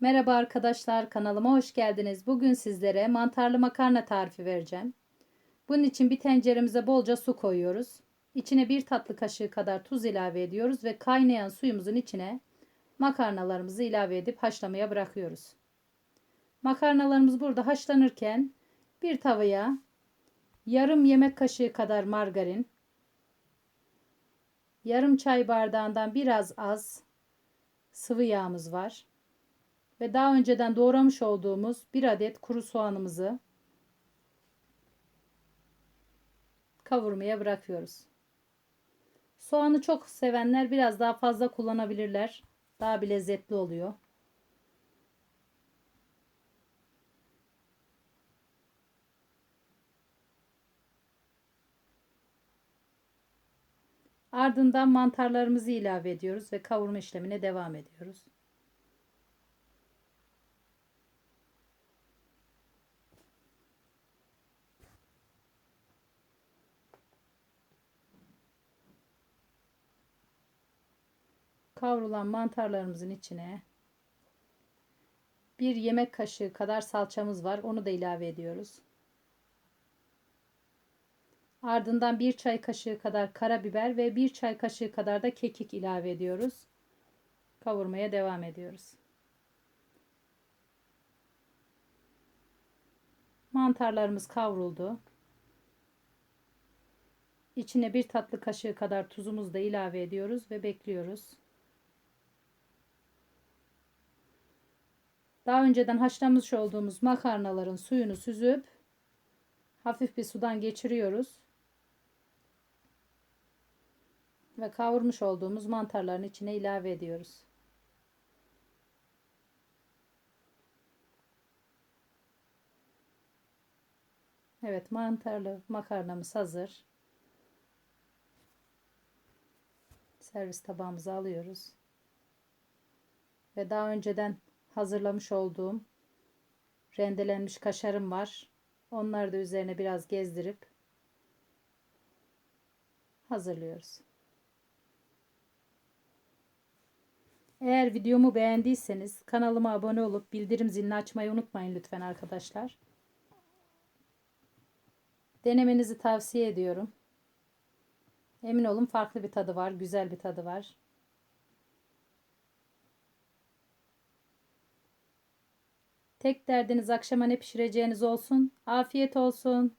Merhaba arkadaşlar kanalıma hoş geldiniz. Bugün sizlere mantarlı makarna tarifi vereceğim. Bunun için bir tenceremize bolca su koyuyoruz. İçine bir tatlı kaşığı kadar tuz ilave ediyoruz ve kaynayan suyumuzun içine makarnalarımızı ilave edip haşlamaya bırakıyoruz. Makarnalarımız burada haşlanırken bir tavaya yarım yemek kaşığı kadar margarin, yarım çay bardağından biraz az sıvı yağımız var ve daha önceden doğramış olduğumuz bir adet kuru soğanımızı kavurmaya bırakıyoruz. Soğanı çok sevenler biraz daha fazla kullanabilirler. Daha bir lezzetli oluyor. Ardından mantarlarımızı ilave ediyoruz ve kavurma işlemine devam ediyoruz. Kavrulan mantarlarımızın içine bir yemek kaşığı kadar salçamız var. Onu da ilave ediyoruz. Ardından bir çay kaşığı kadar karabiber ve bir çay kaşığı kadar da kekik ilave ediyoruz. Kavurmaya devam ediyoruz. Mantarlarımız kavruldu. İçine bir tatlı kaşığı kadar tuzumuzu da ilave ediyoruz ve bekliyoruz. Daha önceden haşlamış olduğumuz makarnaların suyunu süzüp hafif bir sudan geçiriyoruz. Ve kavurmuş olduğumuz mantarların içine ilave ediyoruz. Evet mantarlı makarnamız hazır. Servis tabağımıza alıyoruz. Ve daha önceden hazırlamış olduğum rendelenmiş kaşarım var. Onları da üzerine biraz gezdirip hazırlıyoruz. Eğer videomu beğendiyseniz kanalıma abone olup bildirim zilini açmayı unutmayın lütfen arkadaşlar. Denemenizi tavsiye ediyorum. Emin olun farklı bir tadı var, güzel bir tadı var. Tek derdiniz akşama ne pişireceğiniz olsun. Afiyet olsun.